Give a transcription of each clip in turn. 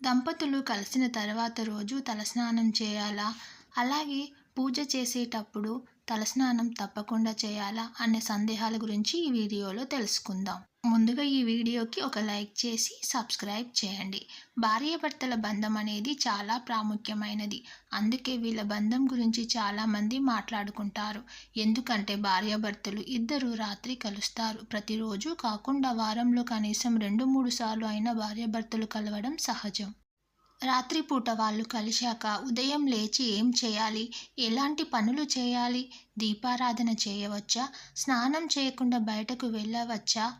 దంపతులు కలిసిన తర్వాత రోజు తలస్నానం చేయాలా? అలాగే పూజ చేసేటప్పుడు తలస్నానం తప్పకుండా చేయాలా అనే సందేహాల గురించి ఈ వీడియోలో తెలుసుకుందాం. ముందుగా ఈ వీడియోకి ఒక లైక్ చేసి సబ్స్క్రైబ్ చేయండి. భార్యాభర్తల బంధం అనేది చాలా ప్రాముఖ్యమైనది. అందుకే వీళ్ళ బంధం గురించి చాలామంది మాట్లాడుకుంటారు. ఎందుకంటే భార్యాభర్తలు ఇద్దరు రాత్రి కలుస్తారు. ప్రతిరోజు కాకుండా వారంలో కనీసం రెండు మూడు సార్లు అయినా భార్యాభర్తలు కలవడం సహజం. రాత్రిపూట వాళ్ళు కలిశాక ఉదయం లేచి ఏం చేయాలి? ఎలాంటి పనులు చేయాలి? దీపారాధన చేయవచ్చా? స్నానం చేయకుండా బయటకు వెళ్ళవచ్చా?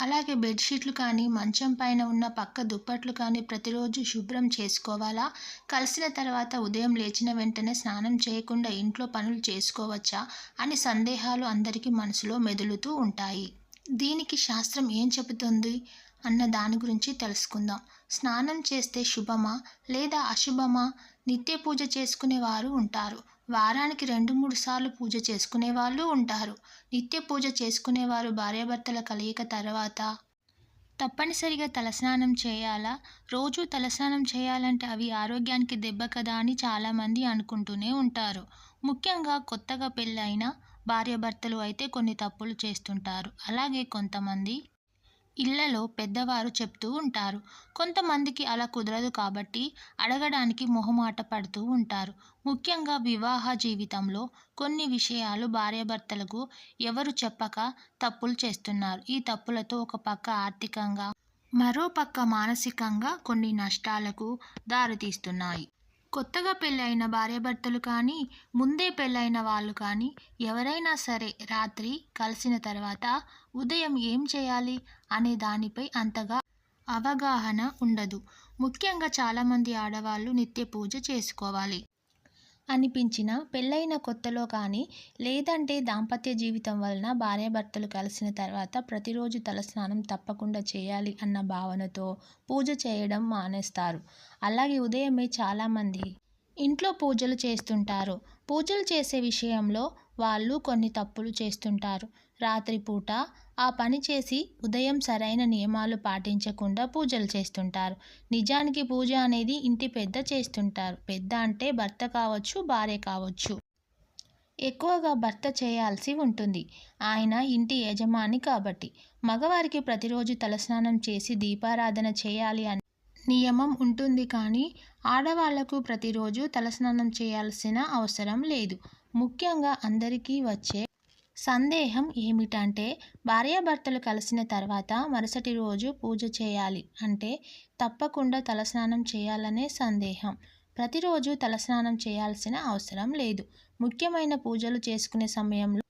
అలాగే బెడ్షీట్లు కానీ మంచం పైన ఉన్న పక్క దుప్పట్లు కానీ ప్రతిరోజు శుభ్రం చేసుకోవాలా? కలిసిన తర్వాత ఉదయం లేచిన వెంటనే స్నానం చేయకుండా ఇంట్లో పనులు చేసుకోవచ్చా? అని సందేహాలు అందరికీ మనసులో మెదులుతూ ఉంటాయి. దీనికి శాస్త్రం ఏం చెబుతుంది? అన్న దాని గురించి తెలుసుకుందాం. స్నానం చేస్తే శుభమా? లేదా అశుభమా? నిత్య పూజ చేసుకునే వారు ఉంటారు. వారానికి రెండు మూడు సార్లు పూజ చేసుకునే వాళ్ళు ఉంటారు. నిత్య పూజ చేసుకునేవారు భార్యాభర్తల కలయిక తర్వాత తప్పనిసరిగా తలస్నానం చేయాలా? రోజు తలస్నానం చేయాలంటే అవి ఆరోగ్యానికి దెబ్బ కదా అని చాలామంది అనుకుంటూనే ఉంటారు. ముఖ్యంగా కొత్తగా పెళ్ళైన భార్యాభర్తలు అయితే కొన్ని తప్పులు చేస్తుంటారు. అలాగే కొంతమంది ఇళ్ళలో పెద్దవారు చెప్తూ ఉంటారు. కొంతమందికి అలా కుదరదు కాబట్టి అడగడానికి మొహమాట పడుతూ ఉంటారు. ముఖ్యంగా వివాహ జీవితంలో కొన్ని విషయాలు భార్యాభర్తలకు ఎవరు చెప్పక తప్పులు చేస్తున్నారు. ఈ తప్పులతో ఒక పక్క ఆర్థికంగా మరో పక్క మానసికంగా కొన్ని నష్టాలకు దారితీస్తున్నాయి. కొత్తగా పెళ్ళైన భార్యాభర్తలు కానీ ముందే పెళ్ళైన వాళ్ళు కానీ ఎవరైనా సరే రాత్రి కలిసిన తర్వాత ఉదయం ఏం చేయాలి అనే దానిపై అంతగా అవగాహన ఉండదు. ముఖ్యంగా చాలామంది ఆడవాళ్ళు నిత్య పూజ చేసుకోవాలి. అనిపించిన పెళ్ళైన కొత్తలో కానీ లేదంటే దాంపత్య జీవితం వలన భార్యాభర్తలు కలిసిన తర్వాత ప్రతిరోజు తలస్నానం తప్పకుండా చేయాలి అన్న భావనతో పూజ చేయడం మానేస్తారు. అలాగే ఉదయమే చాలామంది ఇంట్లో పూజలు చేస్తుంటారు. పూజలు చేసే విషయంలో వాళ్ళు కొన్ని తప్పులు చేస్తుంటారు. రాత్రిపూట ఆ పని చేసి ఉదయం సరైన నియమాలు పాటించకుండా పూజలు చేస్తుంటారు. నిజానికి పూజ అనేది ఇంటి పెద్ద చేస్తుంటారు. పెద్ద అంటే భర్త కావచ్చు భార్య కావచ్చు. ఎక్కువగా భర్త చేయాల్సి ఉంటుంది. ఆయన ఇంటి యజమాని కాబట్టి. మగవారికి ప్రతిరోజు తలస్నానం చేసి దీపారాధన చేయాలి అని నియమం ఉంటుంది కానీ ఆడవాళ్ళకు ప్రతిరోజు తలస్నానం చేయాల్సిన అవసరం లేదు. ముఖ్యంగా అందరికీ వచ్చే సందేహం ఏమిటంటే భార్యాభర్తలు కలిసిన తర్వాత మరుసటి రోజు పూజ చేయాలి అంటే తప్పకుండా తలస్నానం చేయాలనే సందేహం. ప్రతిరోజు తలస్నానం చేయాల్సిన అవసరం లేదు. ముఖ్యమైన పూజలు చేసుకునే సమయంలో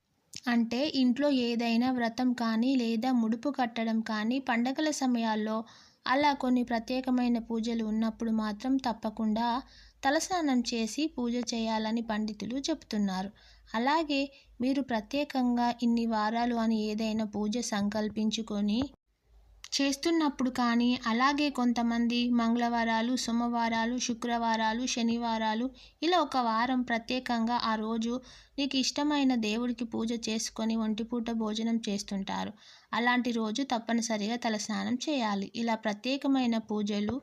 అంటే ఇంట్లో ఏదైనా వ్రతం కానీ లేదా ముడుపు కట్టడం కానీ పండగల సమయాల్లో అలా కొన్ని ప్రత్యేకమైన పూజలు ఉన్నప్పుడు మాత్రం తప్పకుండా తలస్నానం చేసి పూజ చేయాలని పండితులు చెబుతున్నారు అలాగే మీరు ప్రత్యేకంగా ఇన్ని వారాలు అని ఏదైనా పూజ సంకల్పించుకొని చేస్తున్నప్పుడు కానీ అలాగే కొంతమంది మంగళవారాలు సోమవారాలు శుక్రవారాలు శనివారాలు ఇలా ఒక వారం ప్రత్యేకంగా ఆ రోజు నీకు ఇష్టమైన దేవుడికి పూజ చేసుకొని ఒంటిపూట భోజనం చేస్తుంటారు. అలాంటి రోజు తప్పనిసరిగా తలస్నానం చేయాలి. ఇలా ప్రత్యేకమైన పూజలు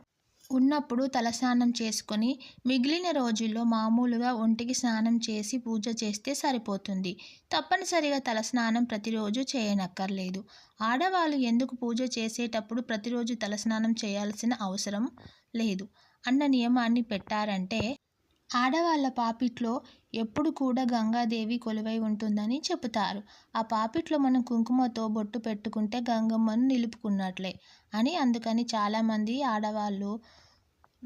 ఉన్నప్పుడు తలస్నానం చేసుకొని మిగిలిన రోజుల్లో మామూలుగా ఒంటికి స్నానం చేసి పూజ చేస్తే సరిపోతుంది. తప్పనిసరిగా తలస్నానం ప్రతిరోజు చేయనక్కర్లేదు. ఆడవాళ్ళు ఎందుకు పూజ చేసేటప్పుడు ప్రతిరోజు తలస్నానం చేయాల్సిన అవసరం లేదు. అన్న నియమాన్ని పెట్టారంటే ఆడవాళ్ళ పాపిట్లో ఎప్పుడు కూడా గంగాదేవి కొలువై ఉంటుందని చెబుతారు. ఆ పాపిట్లో మనం కుంకుమతో బొట్టు పెట్టుకుంటే గంగమ్మను నిలుపుకున్నట్లే అని అందుకని చాలామంది ఆడవాళ్ళు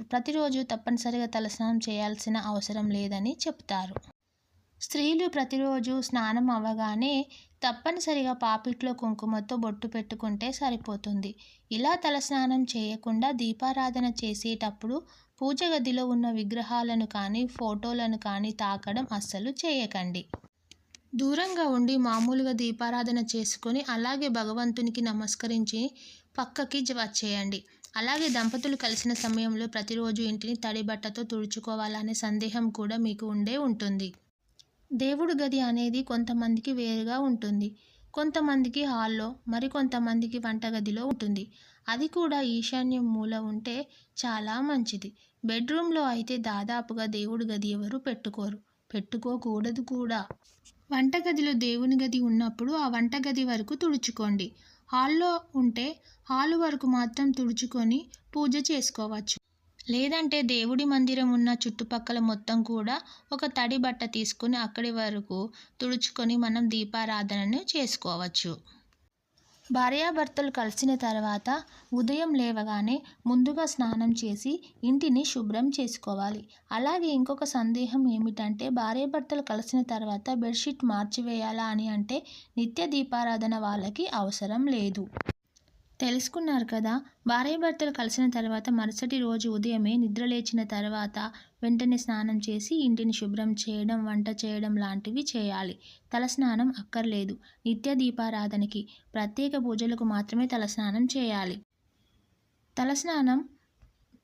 ప్రతిరోజు తప్పనిసరిగా తలస్నానం చేయాల్సిన అవసరం లేదని చెప్తారు స్త్రీలు ప్రతిరోజు స్నానం అవ్వగానే తప్పనిసరిగా పాపిట్లో కుంకుమతో బొట్టు పెట్టుకుంటే సరిపోతుంది. ఇలా తలస్నానం చేయకుండా దీపారాధన చేసేటప్పుడు పూజ గదిలో ఉన్న విగ్రహాలను కానీ ఫోటోలను కానీ తాకడం అస్సలు చేయకండి. దూరంగా ఉండి మామూలుగా దీపారాధన చేసుకొని అలాగే భగవంతునికి నమస్కరించి పక్కకి వచ్చేయండి. అలాగే దంపతులు కలిసిన సమయంలో ప్రతిరోజు ఇంటిని తడి బట్టతో తుడుచుకోవాలనే సందేహం కూడా మీకు ఉండే ఉంటుంది. దేవుడు గది అనేది కొంతమందికి వేరుగా ఉంటుంది. కొంతమందికి హాల్లో మరి కొంతమందికి వంటగదిలో ఉంటుంది. అది కూడా ఈశాన్యం మూల ఉంటే చాలా మంచిది. బెడ్రూమ్లో అయితే దాదాపుగా దేవుడి గది ఎవరు పెట్టుకోరు. పెట్టుకోకూడదు కూడా. వంటగదిలో దేవుని గది ఉన్నప్పుడు ఆ వంటగది వరకు తుడుచుకోండి. హాల్లో ఉంటే హాలు వరకు మాత్రం తుడుచుకొని పూజ చేసుకోవచ్చు. లేదంటే దేవుడి మందిరం ఉన్న చుట్టుపక్కల మొత్తం కూడా ఒక తడి బట్ట తీసుకొని అక్కడి వరకు తుడుచుకొని మనం దీపారాధనను చేసుకోవచ్చు. భార్యాభర్తలు కలిసిన తర్వాత ఉదయం లేవగానే ముందుగా స్నానం చేసి ఇంటిని శుభ్రం చేసుకోవాలి. అలాగే ఇంకొక సందేహం ఏమిటంటే భార్యాభర్తలు కలిసిన తర్వాత బెడ్షీట్ మార్చివేయాలా అని అంటే నిత్య దీపారాధన వాళ్ళకి అవసరం లేదు. తెలుసుకున్నారు కదా. భార్యాభర్తలు కలిసిన తర్వాత మరుసటి రోజు ఉదయమే నిద్ర లేచిన తర్వాత వెంటనే స్నానం చేసి ఇంటిని శుభ్రం చేయడం వంట చేయడం లాంటివి చేయాలి. తలస్నానం అక్కర్లేదు. నిత్య దీపారాధనకి ప్రత్యేక పూజలకు మాత్రమే తలస్నానం చేయాలి. తలస్నానం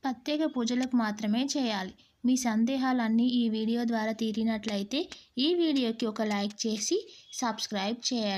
ప్రత్యేక పూజలకు మాత్రమే చేయాలి. మీ సందేహాలన్నీ ఈ వీడియో ద్వారా తీరినట్లయితే ఈ వీడియోకి ఒక లైక్ చేసి సబ్స్క్రైబ్ చేయండి.